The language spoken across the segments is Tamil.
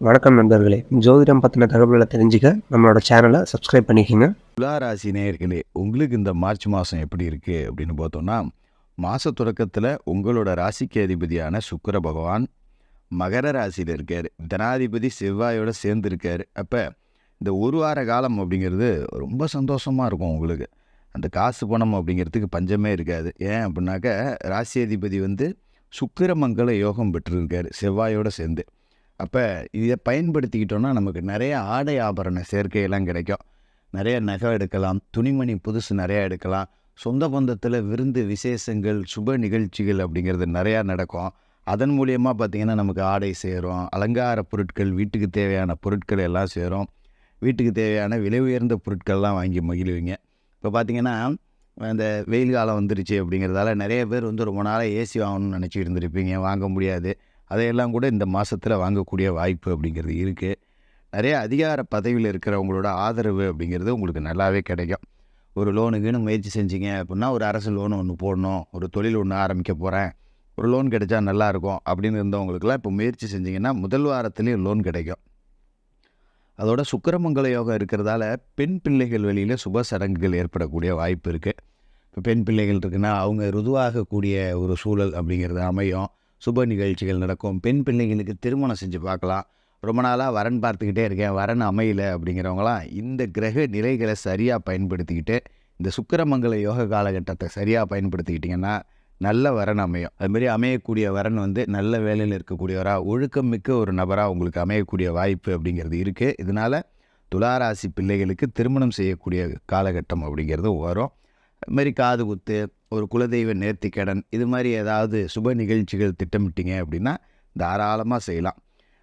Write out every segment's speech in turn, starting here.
வணக்கம் நண்பர்களே. ஜோதிடம் பற்றின தகவல்களை தெரிஞ்சுக்க நம்மளோட சேனலை சப்ஸ்கிரைப் பண்ணிக்கோங்க. துளாராசி நேயர்களே உங்களுக்கு இந்த மார்ச் மாதம் எப்படி இருக்குது அப்படின்னு பார்த்தோம்னா மாத தொடக்கத்தில் உங்களோட ராசிக்கு அதிபதியான சுக்கிர பகவான் மகர ராசியில் இருக்கார். தனாதிபதி செவ்வாயோட சேர்ந்து இருக்கார். அப்போ இந்த ஒரு வார காலம் அப்படிங்கிறது ரொம்ப சந்தோஷமாக இருக்கும் உங்களுக்கு. அந்த காசு பணம் அப்படிங்கிறதுக்கு பஞ்சமே இருக்காது. ஏன் அப்படின்னாக்க ராசி அதிபதி வந்து சுக்கிரமங்கல யோகம் பெற்றிருக்கார் செவ்வாயோடு சேர்ந்து. அப்போ இதை பயன்படுத்திக்கிட்டோன்னா நமக்கு நிறைய ஆடை ஆபரண சேர்க்கையெல்லாம் கிடைக்கும். நிறைய நகை எடுக்கலாம் துணிமணி புதுசு நிறையா எடுக்கலாம். சொந்த பந்தத்தில் விருந்து விசேஷங்கள் சுப நிகழ்ச்சிகள் அப்படிங்கிறது நிறையா நடக்கும். அதன் மூலியமாக பார்த்திங்கன்னா நமக்கு ஆடை சேரும் அலங்கார பொருட்கள் வீட்டுக்கு தேவையான பொருட்கள் எல்லாம் சேரும். வீட்டுக்கு தேவையான விலை உயர்ந்த பொருட்கள்லாம் வாங்கி மகிழ்வீங்க. இப்போ பார்த்திங்கன்னா அந்த வெயில் காலம் வந்துருச்சு அப்படிங்கிறதால நிறைய பேர் வந்து ரொம்ப நாளாக ஏசி வாங்கணும்னு நினச்சிட்டு இருந்திருப்பீங்க வாங்க முடியாது. அதையெல்லாம் கூட இந்த மாதத்தில் வாங்கக்கூடிய வாய்ப்பு அப்படிங்கிறது இருக்குது நிறைய அதிகார பதவியில் இருக்கிறவங்களோட ஆதரவு அப்படிங்கிறது உங்களுக்கு நல்லாவே கிடைக்கும். ஒரு லோனுக்குன்னு முயற்சி செஞ்சீங்க அப்படின்னா ஒரு அரசு லோன் ஒன்று போடணும் ஒரு தொழில் ஒன்று ஆரம்பிக்க போகிறேன் ஒரு லோன் கிடைச்சா நல்லாயிருக்கும் அப்படின்னு இருந்தவங்களுக்குலாம் இப்போ முயற்சி செஞ்சிங்கன்னா முதல் வாரத்துலேயும் லோன் கிடைக்கும். அதோட சுக்கரமங்கல யோகம் இருக்கிறதால பெண் பிள்ளைகள் வெளியில் சுப சடங்குகள் ஏற்படக்கூடிய வாய்ப்பு இருக்குது இப்போ பெண் பிள்ளைகள் இருக்குன்னா அவங்க ருதுவாகக்கூடிய ஒரு சூழல் அப்படிங்கிறது அமையும். சுப நிகழ்ச்சிகள் நடக்கும். பெண் பிள்ளைகளுக்கு திருமணம் செஞ்சு பார்க்கலாம். ரொம்ப நாளாக வரன் பார்த்துக்கிட்டே இருக்கேன். வரன் அமையல அப்படிங்கிறவங்களாம் இந்த கிரக நிலைகளை சரியாக பயன்படுத்திக்கிட்டு இந்த சுக்கிரமங்கல யோக காலகட்டத்தை சரியாக பயன்படுத்திக்கிட்டிங்கன்னா நல்ல வரன் அமையும். அதுமாரி அமையக்கூடிய வரன் வந்து நல்ல வேலையில் இருக்கக்கூடியவராக ஒழுக்கம் மிக்க ஒரு நபராக உங்களுக்கு அமையக்கூடிய வாய்ப்பு அப்படிங்கிறது இருக்குது இதனால் துளாராசி பிள்ளைகளுக்கு திருமணம் செய்யக்கூடிய காலகட்டம் அப்படிங்கிறது வரும். அதுமாரி காது குத்து ஒரு குலதெய்வ நேர்த்திக்கடன் இது மாதிரி ஏதாவது சுப நிகழ்ச்சிகள் திட்டமிட்டீங்க அப்படின்னா தாராளமாக செய்யலாம்.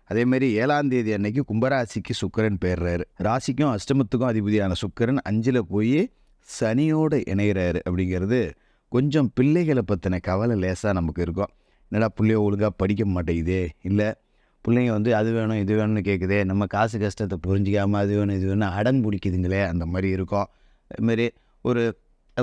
அதேமாரி ஏழாம் தேதி அன்னைக்கு கும்பராசிக்கு சுக்கரன் பேர்றாரு ராசிக்கும் அஷ்டமத்துக்கும் அதிபதியான சுக்கிரன் அஞ்சில் போய் சனியோடு இணைகிறாரு அப்படிங்கிறது கொஞ்சம் பிள்ளைகளை பற்றின கவலை லேசாக நமக்கு இருக்கும். என்னடா பிள்ளைய ஒழுங்காக படிக்க மாட்டேங்குதே? இல்லை பிள்ளைங்க வந்து அது வேணும் இது வேணும்னு கேட்குதே நம்ம காசு கஷ்டத்தை புரிஞ்சிக்காமல் அது வேணும் இது வேணும் அடன் பிடிக்குதுங்களே? அந்த மாதிரி இருக்கும். அதுமாரி ஒரு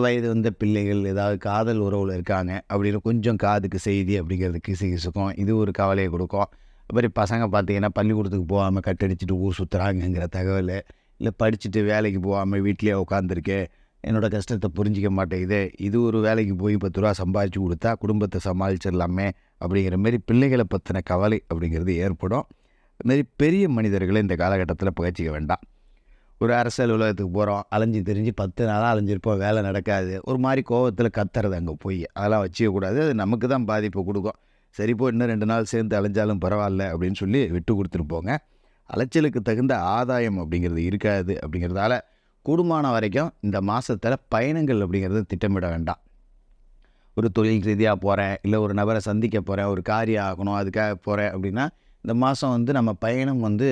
வயது வந்த பிள்ளைகள் ஏதாவது காதல் உறவில் இருக்காங்க. அப்படின்னு கொஞ்சம் காதுக்கு செய்தி அப்படிங்கிறது கிசு கிசுக்கும் இது ஒரு கவலையை கொடுக்கும். அப்புறம் மாதிரி பசங்க பார்த்தீங்கன்னா பள்ளிக்கூடத்துக்கு போகாமல் கட்டடிச்சிட்டு ஊர் சுற்றுறாங்கங்கிற தகவல். இல்லை படிச்சுட்டு வேலைக்கு போகாமல் வீட்டிலேயே உட்காந்துருக்கேன் என்னோட கஷ்டத்தை புரிஞ்சிக்க மாட்டேங்குது. இது ஒரு வேலைக்கு போய் பத்து ரூபா சம்பாதிச்சு கொடுத்தா குடும்பத்தை சமாளிச்சிடலாமே அப்படிங்கிற மாரி பிள்ளைகளை பற்றின கவலை அப்படிங்கிறது ஏற்படும். இதுமாரி பெரிய மனிதர்களை இந்த காலகட்டத்தில் புகைச்சிக்க வேண்டாம். ஒரு அரசியல் உலகத்துக்கு போகிறோம் அலைஞ்சு தெரிஞ்சு பத்து நாளாக அலைஞ்சிருப்போம் வேலை நடக்காது. ஒரு மாதிரி கோவத்தில் கத்துறது அங்கே போய். அதெல்லாம் வச்சிக்கக்கூடாது அது நமக்கு தான் பாதிப்பு கொடுக்கும். சரி போ இன்னும் ரெண்டு நாள் சேர்ந்து அலைஞ்சாலும் பரவாயில்ல அப்படின்னு சொல்லி விட்டு கொடுத்துட்டு போங்க. அலைச்சலுக்கு தகுந்த ஆதாயம் அப்படிங்கிறது இருக்காது அப்படிங்கிறதால கூடுமான வரைக்கும் இந்த மாதத்தில் பயணங்கள் அப்படிங்கிறது திட்டமிட வேண்டாம். ஒரு தொழில் ரீதியாக போகிறேன் இல்லை ஒரு நபரை சந்திக்க போகிறேன் ஒரு காரியம் ஆகணும். அதுக்காக போகிறேன் அப்படின்னா இந்த மாதம் வந்து நம்ம பயணம் வந்து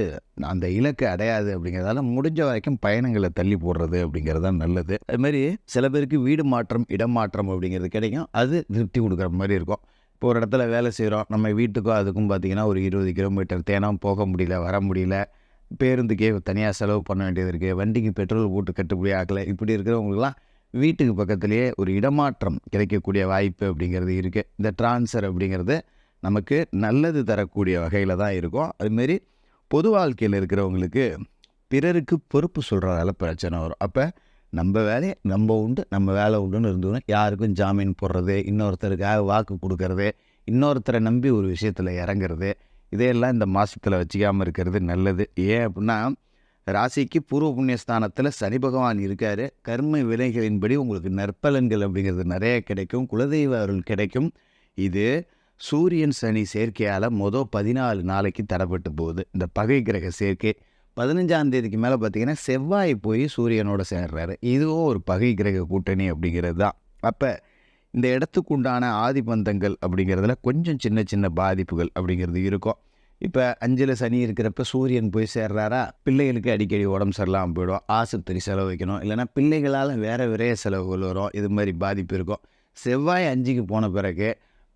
அந்த இலக்கு அடையாது அப்படிங்கிறதால முடிஞ்ச வரைக்கும் பயணங்களை தள்ளி போடுறது அப்படிங்கிறது தான் நல்லது. அதுமாரி சில பேருக்கு வீடு மாற்றம் இடம் மாற்றம் அப்படிங்கிறது கிடைக்கும். அது திருப்தி கொடுக்குற மாதிரி இருக்கும். இப்போ ஒரு இடத்துல வேலை செய்கிறோம் நம்ம வீட்டுக்கும் அதுக்கும் பார்த்திங்கன்னா ஒரு இருபது கிலோமீட்டர் தேனம் போக முடியல வர முடியல. பேருந்துக்கே தனியாக செலவு பண்ண வேண்டியது இருக்குது வண்டிக்கு பெட்ரோல் போட்டு கட்டுப்படி ஆகலை. இப்படி இருக்கிறவங்களுக்குலாம் வீட்டுக்கு பக்கத்துலேயே ஒரு இடமாற்றம் கிடைக்கக்கூடிய வாய்ப்பு அப்படிங்கிறது இருக்குது இந்த ட்ரான்ஸ்ஃபர் அப்படிங்கிறது நமக்கு நல்லது தரக்கூடிய வகையில் தான் இருக்கும். அதுமாரி பொது வாழ்க்கையில் இருக்கிறவங்களுக்கு பிறருக்கு பொறுப்பு சொல்கிறதால பிரச்சனை வரும். அப்போ நம்ம வேலையை நம்ம உண்டு நம்ம வேலை உண்டுன்னு இருந்தோன்னா யாருக்கும் ஜாமீன் போடுறது இன்னொருத்தருக்காக வாக்கு கொடுக்கறது இன்னொருத்தரை நம்பி ஒரு விஷயத்தில் இறங்குறது இதையெல்லாம் இந்த மாதத்தில் வச்சுக்காமல் இருக்கிறது நல்லது. ஏன் அப்படின்னா ராசிக்கு பூர்வ புண்ணியஸ்தானத்தில் சனி பகவான் இருக்கார். கர்ம விலைகளின்படி உங்களுக்கு நற்பலன்கள் அப்படிங்கிறது நிறைய கிடைக்கும். குலதெய்வ அருள் கிடைக்கும். இது சூரியன் சனி சேர்க்கையால் மொதல் பதினாலு நாளைக்கு தடைப்பட்டு போகுது. இந்த பகை கிரக சேர்க்கை பதினஞ்சாம் தேதிக்கு மேலே பார்த்தீங்கன்னா செவ்வாய் போய் சூரியனோட சேர்றாரு. இதுவும் ஒரு பகை கிரக கூட்டணி அப்படிங்கிறது தான். அப்போ இந்த இடத்துக்கு உண்டான ஆதிபந்தங்கள் அப்படிங்கிறதுல கொஞ்சம் சின்ன சின்ன பாதிப்புகள் அப்படிங்கிறது இருக்கும். இப்போ அஞ்சில் சனி இருக்கிறப்ப சூரியன் போய் சேர்றாரா? பிள்ளைகளுக்கு அடிக்கடி உடம்பு சரியில்லாமல் போயிடும். ஆஸ்பத்திரி செலவு வைக்கணும். இல்லைனா பிள்ளைகளால் வேறு விரைய செலவுகள் வரும். இது மாதிரி பாதிப்பு இருக்கும். செவ்வாய் அஞ்சுக்கு போன பிறகு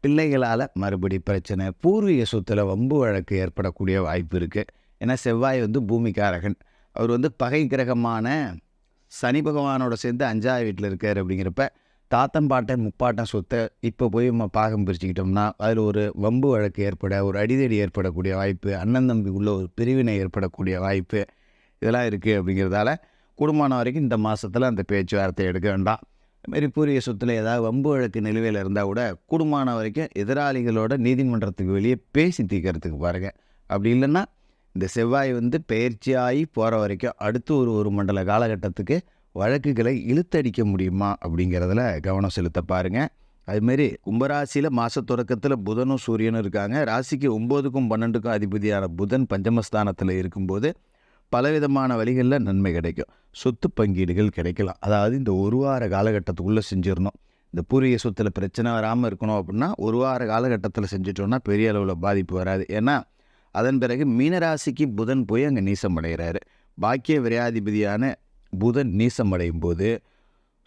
பிள்ளைகளால் மறுபடி பிரச்சனை. பூர்வீக சொத்தில் வம்பு வழக்கு ஏற்படக்கூடிய வாய்ப்பு இருக்குது ஏன்னா செவ்வாய் வந்து பூமிக்காரகன் அவர் வந்து பகை கிரகமான சனி பகவானோட சேர்ந்து அஞ்சாவது வீட்டில் இருக்கார் அப்படிங்கிறப்ப தாத்தன் பாட்டன் முப்பாட்டன் சொத்தை இப்போ போய் நம்ம பாகம் பிரிச்சுக்கிட்டோம்னா அதில் ஒரு வம்பு வழக்கு ஏற்பட ஒரு அடிதடி ஏற்படக்கூடிய வாய்ப்பு அண்ணன் தம்பி உள்ள ஒரு பிரிவினை ஏற்படக்கூடிய வாய்ப்பு இதெல்லாம் இருக்குது அப்படிங்கிறதால குடும்பம் வரைக்கும் இந்த மாதத்தில் அந்த பேச்சுவார்த்தை எடுக்க வேண்டாம். இதுமாரி பூரிய சொத்தில் ஏதாவது வம்பு வழக்கு நிலுவையில் இருந்தால் கூட கூடுமான வரைக்கும் எதிராளிகளோட நீதிமன்றத்துக்கு வெளியே பேசி தீர்க்கறதுக்கு பாருங்கள் அப்படி இல்லைன்னா இந்த செவ்வாய் வந்து பயிற்சியாகி போகிற வரைக்கும் அடுத்து ஒரு ஒரு மண்டல காலகட்டத்துக்கு வழக்குகளை இழுத்தடிக்க முடியுமா அப்படிங்கிறதுல கவனம் செலுத்த பாருங்கள் அதுமாரி கும்பராசியில் மாத தொடக்கத்தில் புதனும் சூரியனும் இருக்காங்க. ராசிக்கு ஒம்போதுக்கும் பன்னெண்டுக்கும் அதிபதியான புதன் பஞ்சமஸ்தானத்தில் இருக்கும்போது பலவிதமான வழிகளில் நன்மை கிடைக்கும். சொத்து பங்கீடுகள் கிடைக்கலாம். அதாவது இந்த ஒரு வார காலகட்டத்துக்குள்ளே செஞ்சிடணும். இந்த பூர்வீக சொத்தில் பிரச்சனை வராமல் இருக்கணும் அப்படின்னா ஒரு வார காலகட்டத்தில் செஞ்சிட்டோன்னா பெரிய அளவில் பாதிப்பு வராது. ஏன்னா அதன் பிறகு மீனராசிக்கு புதன் போய் அங்கே நீசம் அடைகிறாரு. பாக்கிய விரையாதிபதியான புதன் நீசம் அடையும் போது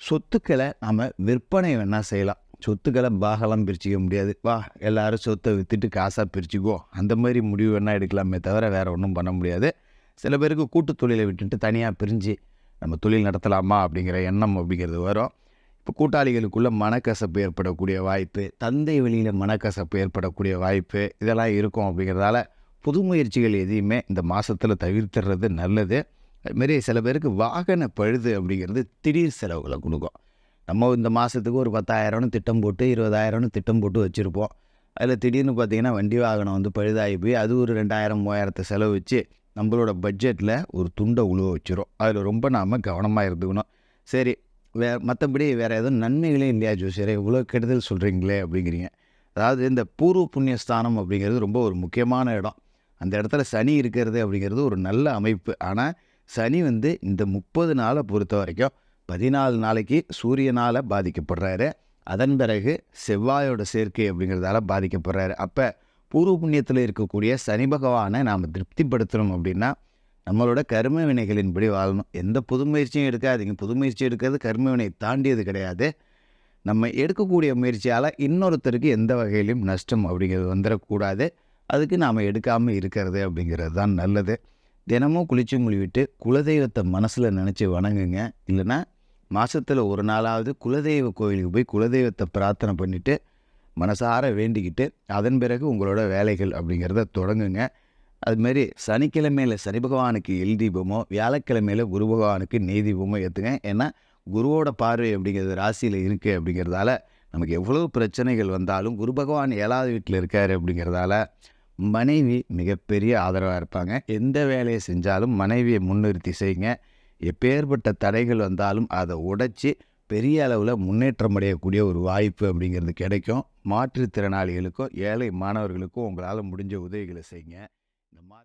சொத்துக்களை நம்ம விற்பனை வேணால் செய்யலாம். சொத்துக்களை பாகலாம் பிரிச்சிக்க முடியாது. வா எல்லாரும் சொத்தை விற்றுட்டு காசாக பிரிச்சுக்குவோம். அந்த மாதிரி முடிவு வேணால் எடுக்கலாமே தவிர வேறு ஒன்றும் பண்ண முடியாது. சில பேருக்கு கூட்டு தொழிலை விட்டுட்டு தனியாக பிரிஞ்சு நம்ம தொழில் நடத்தலாமா அப்படிங்கிற எண்ணம் அப்படிங்கிறது வரும். இப்போ கூட்டாளிகளுக்குள்ளே மனக்கசப்பு ஏற்படக்கூடிய வாய்ப்பு தந்தை வெளியில் மனக்கசப்பு ஏற்படக்கூடிய வாய்ப்பு இதெல்லாம் இருக்கும் அப்படிங்கிறதால புது முயற்சிகள் எதையுமே இந்த மாதத்தில் தவிர்த்துறது நல்லது. அதுமாரி சில பேருக்கு வாகன பழுது அப்படிங்கிறது திடீர் செலவுகளை கொடுக்கும். நம்ம இந்த மாதத்துக்கு ஒரு பத்தாயிரம்னு திட்டம் போட்டு இருபதாயிரம்னு திட்டம் போட்டு வச்சுருப்போம். அதில் திடீர்னு பார்த்தீங்கன்னா வண்டி வாகனம் வந்து பழுதாகி போய் அது ஒரு ரெண்டாயிரம் மூவாயிரத்தை செலவு வச்சு நம்மளோட பட்ஜெட்டில் ஒரு துண்டை உழுவ வச்சிரும். அதில் ரொம்ப நாம் கவனமாக இருந்துக்கணும். சரி வே மற்றபடி வேறு எதுவும் நன்மைகளே இல்லையா ஜோசியரே? இவ்வளோ கெடுதல் சொல்கிறீங்களே அப்படிங்கிறீங்க. அதாவது இந்த பூர்வ புண்ணியஸ்தானம் அப்படிங்கிறது ரொம்ப ஒரு முக்கியமான இடம். அந்த இடத்துல சனி இருக்கிறது அப்படிங்கிறது ஒரு நல்ல அமைப்பு. ஆனால் சனி வந்து இந்த முப்பது நாளை பொறுத்த வரைக்கும் பதினாலு நாளைக்கு சூரியனால் பாதிக்கப்படுறாரு. அதன் பிறகு செவ்வாயோட சேர்க்கை அப்படிங்கிறதால பாதிக்கப்படுறாரு. அப்போ பூர்வ புண்ணியத்தில் இருக்கக்கூடிய சனி பகவானை நாம் திருப்திப்படுத்தணும் அப்படின்னா நம்மளோட கர்ம வினைகளின்படி வாழணும். எந்த புது முயற்சியும் எடுக்காதீங்க. புது முயற்சி எடுக்கிறது கர்ம வினை தாண்டியது கிடையாது. நம்ம எடுக்கக்கூடிய முயற்சியால் இன்னொருத்தருக்கு எந்த வகையிலும் நஷ்டம் அப்படிங்கிறது வந்துடக்கூடாது அதுக்கு நாம் எடுக்காமல் இருக்கிறது அப்படிங்கிறது தான் நல்லது. தினமும் குளிச்சு மொழிவிட்டு குலதெய்வத்தை மனசில் நினச்சி வணங்குங்க. இல்லைன்னா மாதத்தில் ஒரு நாளாவது குலதெய்வ கோயிலுக்கு போய் குலதெய்வத்தை பிரார்த்தனை பண்ணிவிட்டு மனசார வேண்டிக்கிட்டு அதன் பிறகு உங்களோட வேலைகள் அப்படிங்கிறத தொடங்குங்க. அதுமாரி சனிக்கிழமையில் சனி பகவானுக்கு எல் தீபமோ வியாழக்கிழமையில் குரு பகவானுக்கு நெய் தீபமோ ஏற்றுங்க ஏன்னா குருவோட பார்வை அப்படிங்கிறது ராசியில் இருக்குது அப்படிங்கிறதால நமக்கு எவ்வளோ பிரச்சனைகள் வந்தாலும் குரு பகவான் ஏழாவது வீட்டில் இருக்கார் அப்படிங்கிறதால மனைவி மிகப்பெரிய ஆதரவாக இருப்பாங்க. எந்த வேலையை செஞ்சாலும் மனைவியை முன்னிறுத்தி செய்யுங்க. எப்பேற்பட்ட தடைகள் வந்தாலும் அதை உடைச்சி பெரிய அளவில் முன்னேற்றம் அடையக்கூடிய ஒரு வாய்ப்பு அப்படிங்கிறது கிடைக்கும். மாற்றுத்திறனாளிகளுக்கும் ஏழை மாணவர்களுக்கும் உங்களால் முடிஞ்ச உதவிகளை செய்யுங்க. இந்த மா